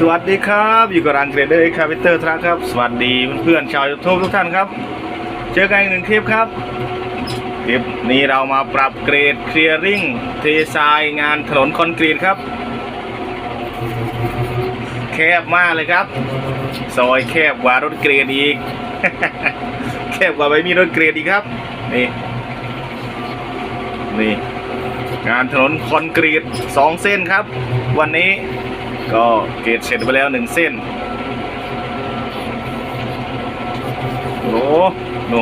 สวัสดีครับ อยู่กับรันเกรดเดอร์คาพิเตอร์ทรัคครับ สวัสดีเพื่อนๆชาวยูทูบทุกท่านครับ เจอกันอีกหนึ่งคลิปครับ คลิปนี้เรามาปรับเกรดเคลียร์ริงเททรายงานถนนคอนกรีตครับ แคบมากเลยครับ ซอยแคบกว่ารถเกรดอีก แคบกว่าไม่มีรถเกรดอีกครับ นี่นี่งานถนนคอนกรีตสองเส้นครับ วันนี้ ก็เกรดเสร็จไปแล้วหนึ่งเส้นโอ้หนู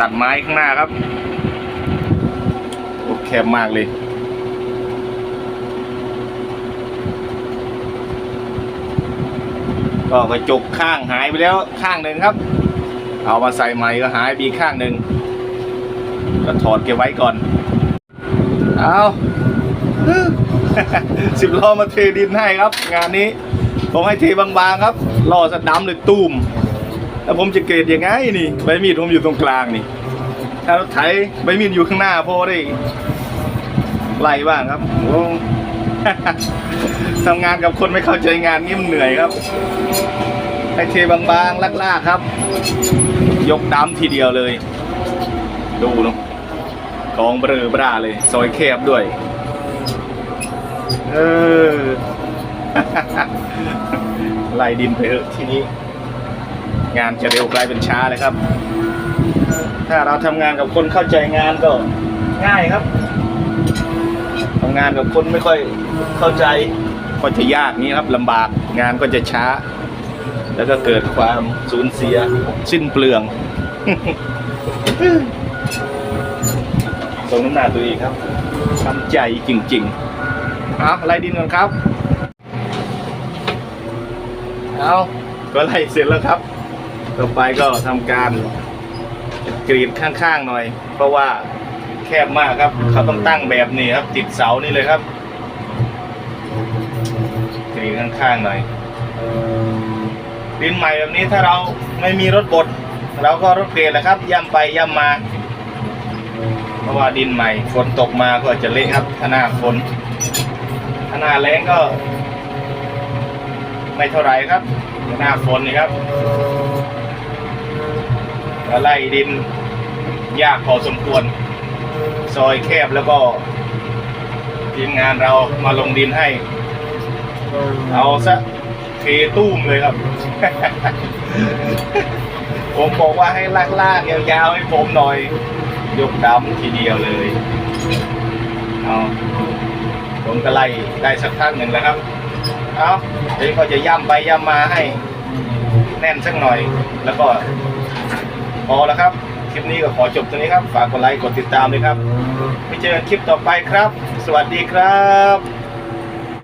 ตัดไม้ข้างหน้าครับโอ้แคบมากเลย ก็กระจกข้างหายไปแล้วข้างหนึ่งครับ เอามาใส่ใหม่ก็หายไปข้างหนึ่งก็ถอดเก็บไว้ก่อน เอา สิบล้อมาเทดินให้ครับ งานนี้ ผมให้เทบางๆครับล่อสะดำเลยตูมแล้วผมจะเกรดยังไงนี่ใบมีดผมอยู่ตรงกลางนี่ถ้ารถไถใบมีดอยู่ข้างหน้าพอได้ไล่บ้างครับโอ้ทำงานกับคนไม่เข้าใจงานนี่มันเหนื่อยครับให้เทบางๆลากๆครับ ยกดำทีเดียวเลย ดูเนาะกองเบลอบราเลย ซอยแคบด้วย เออไล่ดินไปเถอะทีนี้ งานจะเร็วกลายเป็นช้าเลยครับ ถ้าเราทำงานกับคนเข้าใจงานก็ง่ายครับทำงานกับคนไม่ค่อยเข้าใจก็จะยากนี้ครับลำบากงานก็จะช้า แล้วก็เกิดความสูญเสียสิ้นเปลืองตรงน้ำหน้าตัวเองครับทำใจจริง ๆ เอาไล่ดินก่อนครับ เอาก็ไล่เสร็จแล้วครับ ต่อไปก็ทำการกรีดข้างๆหน่อย เพราะว่าแคบมากครับ เขาต้องตั้งแบบนี้ครับ ติดเสานี่เลยครับกรีดข้างๆหน่อยดินใหม่แบบนี้ถ้าเราไม่มีรถบดเราก็รถเกรดนะครับ ย่ำไปย่ำมา เพราะว่าดินใหม่ฝนตกมาก็จะเละครับถ้าหน้าฝน ถ้าหน้าแรงก็ ไม่เท่าไหรครับ หน้าฝนนี่ครับก็ไล่ดิน ยากพอสมควร ซอยแคบแล้วก็ทีมงานเรามาลงดินให้ เอาซะเทตุ้มเลยครับ ผมบอกว่าให้ลากลากยาวๆให้ผมหน่อย ยกดำทีเดียวเลย เอา ผมก็ไล่ได้สักพักหนึ่งแล้วครับเอาเดี๋ยวก็จะย่ำไปย่ำมาให้แน่นสักหน่อย แล้วก็พอแล้วครับ คลิปนี้ก็ขอจบตรงนี้ครับ ฝากกดไลค์กดติดตามด้วยครับไปเจอกันคลิปต่อไปครับ สวัสดีครับ